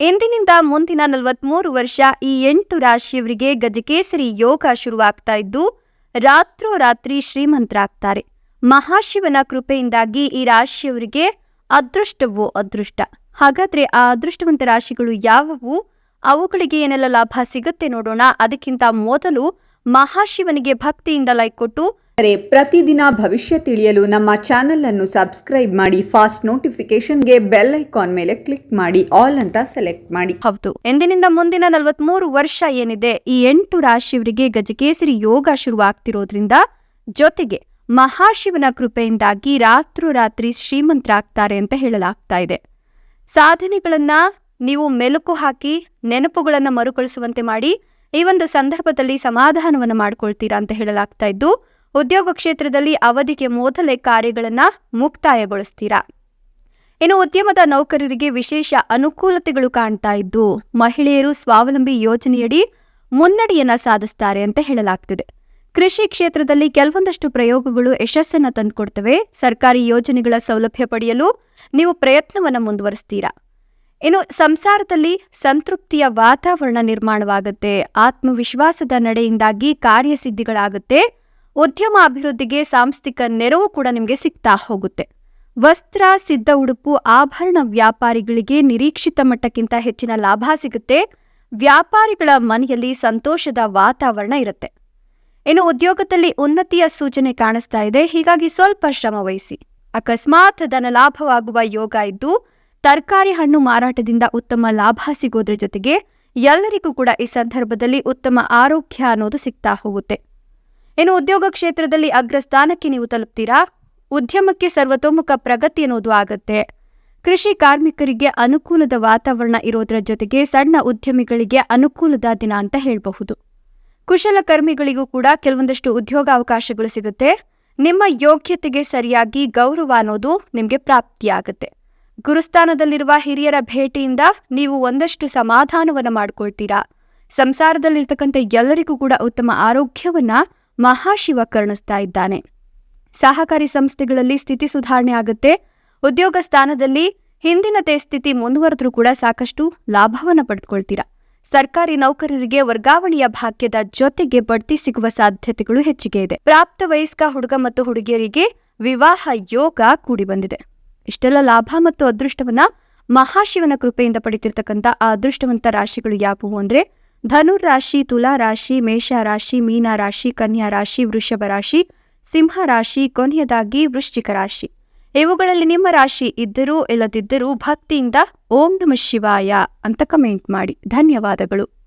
ಇಂದಿನಿಂದ ಮುಂದಿನ ನಲವತ್ಮೂರು ವರ್ಷ ಈ ಎಂಟು ರಾಶಿಯವರಿಗೆ ಗಜಕೇಸರಿ ಯೋಗ ಶುರುವಾಗ್ತಾ ಇದ್ದು, ರಾತ್ರೋರಾತ್ರಿ ಶ್ರೀಮಂತರಾಗ್ತಾರೆ. ಮಹಾಶಿವನ ಕೃಪೆಯಿಂದಾಗಿ ಈ ರಾಶಿಯವರಿಗೆ ಅದೃಷ್ಟವೋ ಅದೃಷ್ಟ. ಹಾಗಾದ್ರೆ ಆ ಅದೃಷ್ಟವಂತ ರಾಶಿಗಳು ಯಾವುವು? ಅವುಗಳಿಗೆ ಏನೆಲ್ಲ ಲಾಭ ಸಿಗುತ್ತೆ ನೋಡೋಣ. ಅದಕ್ಕಿಂತ ಮೊದಲು ಮಹಾಶಿವನಿಗೆ ಭಕ್ತಿಯಿಂದ ಲೈಕ್ ಕೊಟ್ಟು ಪ್ರತಿದಿನ ಭವಿಷ್ಯ ತಿಳಿಯಲು ನಮ್ಮ ಚಾನೆಲ್ ಅನ್ನು ಸಬ್ಸ್ಕ್ರೈಬ್ ಮಾಡಿ, ಫಾಸ್ಟ್ ನೋಟಿಫಿಕೇಶನ್ಗೆ ಬೆಲ್ ಐಕಾನ್ ಮೇಲೆ ಕ್ಲಿಕ್ ಮಾಡಿ, ಆಲ್ ಅಂತ ಸೆಲೆಕ್ಟ್ ಮಾಡಿ. ಹೌದು. ಎಂದಿನಿಂದ ಮುಂದಿನ ನಲವತ್ಮೂರು ವರ್ಷ ಏನಿದೆ, ಈ ಎಂಟು ರಾಶಿಯವರಿಗೆ ಗಜಕೇಸರಿ ಯೋಗ ಶುರುವಾಗ್ತಿರೋದ್ರಿಂದ ಜೊತೆಗೆ ಮಹಾಶಿವನ ಕೃಪೆಯಿಂದಾಗಿ ರಾತ್ರೋರಾತ್ರಿ ಶ್ರೀಮಂತರಾಗ್ತಾರೆ ಅಂತ ಹೇಳಲಾಗ್ತಾ ಇದೆ. ಸಾಧನೆಗಳನ್ನ ನೀವು ಮೆಲುಕು ಹಾಕಿ, ನೆನಪುಗಳನ್ನ ಮರುಕಳಿಸುವಂತೆ ಮಾಡಿ, ಈ ಒಂದು ಸಂದರ್ಭದಲ್ಲಿ ಸಮಾಧಾನವನ್ನ ಮಾಡ್ಕೊಳ್ತೀರಾ ಅಂತ ಹೇಳಲಾಗ್ತಾ ಇದ್ದು ಉದ್ಯೋಗ ಕ್ಷೇತ್ರದಲ್ಲಿ ಅವಧಿಗೆ ಮೊದಲೇ ಕಾರ್ಯಗಳನ್ನು ಮುಕ್ತಾಯಗೊಳಿಸ್ತೀರಾ. ಇನ್ನು ಉದ್ಯಮದ ನೌಕರರಿಗೆ ವಿಶೇಷ ಅನುಕೂಲತೆಗಳು ಕಾಣ್ತಾ ಇದ್ದು, ಮಹಿಳೆಯರು ಸ್ವಾವಲಂಬಿ ಯೋಜನೆಯಡಿ ಮುನ್ನಡೆಯನ್ನ ಸಾಧಿಸ್ತಾರೆ ಅಂತ ಹೇಳಲಾಗ್ತಿದೆ. ಕೃಷಿ ಕ್ಷೇತ್ರದಲ್ಲಿ ಕೆಲವೊಂದಷ್ಟು ಪ್ರಯೋಗಗಳು ಯಶಸ್ಸನ್ನ ತಂದುಕೊಡ್ತವೆ. ಸರ್ಕಾರಿ ಯೋಜನೆಗಳ ಸೌಲಭ್ಯ ಪಡೆಯಲು ನೀವು ಪ್ರಯತ್ನವನ್ನ ಮುಂದುವರಿಸ್ತೀರಾ. ಇನ್ನು ಸಂಸಾರದಲ್ಲಿ ಸಂತೃಪ್ತಿಯ ವಾತಾವರಣ ನಿರ್ಮಾಣವಾಗುತ್ತೆ. ಆತ್ಮವಿಶ್ವಾಸದ ನಡೆಯಿಂದಾಗಿ ಕಾರ್ಯಸಿದ್ಧಿಗಳಾಗುತ್ತೆ. ಉದ್ಯಮ ಅಭಿವೃದ್ಧಿಗೆ ಸಾಂಸ್ಥಿಕ ನೆರವು ಕೂಡ ನಿಮಗೆ ಸಿಗ್ತಾ ಹೋಗುತ್ತೆ. ವಸ್ತ್ರ, ಸಿದ್ಧ ಉಡುಪು, ಆಭರಣ ವ್ಯಾಪಾರಿಗಳಿಗೆ ನಿರೀಕ್ಷಿತ ಮಟ್ಟಕ್ಕಿಂತ ಹೆಚ್ಚಿನ ಲಾಭ ಸಿಗುತ್ತೆ. ವ್ಯಾಪಾರಿಗಳ ಮನೆಯಲ್ಲಿ ಸಂತೋಷದ ವಾತಾವರಣ ಇರುತ್ತೆ. ಇನ್ನು ಉದ್ಯೋಗದಲ್ಲಿ ಉನ್ನತಿಯ ಸೂಚನೆ ಕಾಣಿಸ್ತಾ ಇದೆ. ಹೀಗಾಗಿ ಸ್ವಲ್ಪ ಶ್ರಮ ವಹಿಸಿ. ಅಕಸ್ಮಾತ್ ಧನ ಲಾಭವಾಗುವ ಯೋಗ ಇದ್ದು, ತರಕಾರಿ ಹಣ್ಣು ಮಾರಾಟದಿಂದ ಉತ್ತಮ ಲಾಭ ಸಿಗೋದ್ರ ಜೊತೆಗೆ ಎಲ್ಲರಿಗೂ ಕೂಡ ಈ ಸಂದರ್ಭದಲ್ಲಿ ಉತ್ತಮ ಆರೋಗ್ಯ ಅನ್ನೋದು ಸಿಗ್ತಾ ಹೋಗುತ್ತೆ. ಇನ್ನು ಉದ್ಯೋಗ ಕ್ಷೇತ್ರದಲ್ಲಿ ಅಗ್ರಸ್ಥಾನಕ್ಕೆ ನೀವು ತಲುಪ್ತೀರಾ? ಉದ್ಯಮಕ್ಕೆ ಸರ್ವತೋಮುಖ ಪ್ರಗತಿ ಅನ್ನೋದು ಆಗತ್ತೆ. ಕೃಷಿ ಕಾರ್ಮಿಕರಿಗೆ ಅನುಕೂಲದ ವಾತಾವರಣ ಇರೋದ್ರ ಜೊತೆಗೆ ಸಣ್ಣ ಉದ್ಯಮಿಗಳಿಗೆ ಅನುಕೂಲದ ದಿನ ಅಂತ ಹೇಳಬಹುದು. ಕುಶಲಕರ್ಮಿಗಳಿಗೂ ಕೂಡ ಕೆಲವೊಂದಷ್ಟು ಉದ್ಯೋಗಾವಕಾಶಗಳು ಸಿಗುತ್ತೆ. ನಿಮ್ಮ ಯೋಗ್ಯತೆಗೆ ಸರಿಯಾಗಿ ಗೌರವ ಅನ್ನೋದು ನಿಮಗೆ ಪ್ರಾಪ್ತಿಯಾಗುತ್ತೆ ಗುರುಸ್ಥಾನದಲ್ಲಿರುವ ಹಿರಿಯರ ಭೇಟಿಯಿಂದ ನೀವು ಒಂದಷ್ಟು ಸಮಾಧಾನವನ್ನು ಮಾಡಿಕೊಳ್ತೀರಾ? ಸಂಸಾರದಲ್ಲಿರ್ತಕ್ಕಂಥ ಎಲ್ಲರಿಗೂ ಕೂಡ ಉತ್ತಮ ಆರೋಗ್ಯವನ್ನ ಮಹಾಶಿವ ಕರುಣಿಸ್ತಾ ಇದ್ದಾನೆ. ಸಹಕಾರಿ ಸಂಸ್ಥೆಗಳಲ್ಲಿ ಸ್ಥಿತಿ ಸುಧಾರಣೆ ಆಗುತ್ತೆ. ಉದ್ಯೋಗ ಸ್ಥಾನದಲ್ಲಿ ಹಿಂದಿನತೆ ಸ್ಥಿತಿ ಮುಂದುವರೆದ್ರೂ ಕೂಡ ಸಾಕಷ್ಟು ಲಾಭವನ್ನು ಪಡೆದುಕೊಳ್ತೀರಾ ಸರ್ಕಾರಿ ನೌಕರರಿಗೆ ವರ್ಗಾವಣೆಯ ಭಾಗ್ಯದ ಜೊತೆಗೆ ಬಡ್ತಿ ಸಿಗುವ ಸಾಧ್ಯತೆಗಳು ಹೆಚ್ಚಿಗೆ ಇದೆ. ಪ್ರಾಪ್ತ ವಯಸ್ಕ ಹುಡುಗ ಮತ್ತು ಹುಡುಗಿಯರಿಗೆ ವಿವಾಹ ಯೋಗ ಕೂಡಿ ಬಂದಿದೆ. ಇಷ್ಟೆಲ್ಲ ಲಾಭ ಮತ್ತು ಅದೃಷ್ಟವನ್ನ ಮಹಾಶಿವನ ಕೃಪೆಯಿಂದ ಪಡಿತಿರ್ತಕ್ಕಂಥ ಆ ಅದೃಷ್ಟವಂತ ರಾಶಿಗಳು ಯಾವುವು ಅಂದ್ರೆ ಧನುರ್ ರಾಶಿ ತುಲಾ ರಾಶಿ ಮೇಷ ರಾಶಿ ಮೀನ ರಾಶಿ ಕನ್ಯಾ ರಾಶಿ ವೃಷಭ ರಾಶಿ ಸಿಂಹ ರಾಶಿ ಕೊನೆಯದಾಗಿ ವೃಶ್ಚಿಕ ರಾಶಿ. ಇವುಗಳಲ್ಲಿ ನಿಮ್ಮ ರಾಶಿ ಇದ್ದರೂ ಇಲ್ಲದಿದ್ದರೂ ಭಕ್ತಿಯಿಂದ ಓಂ ನಮ ಶಿವಾಯ ಅಂತ ಕಮೆಂಟ್ ಮಾಡಿ. ಧನ್ಯವಾದಗಳು.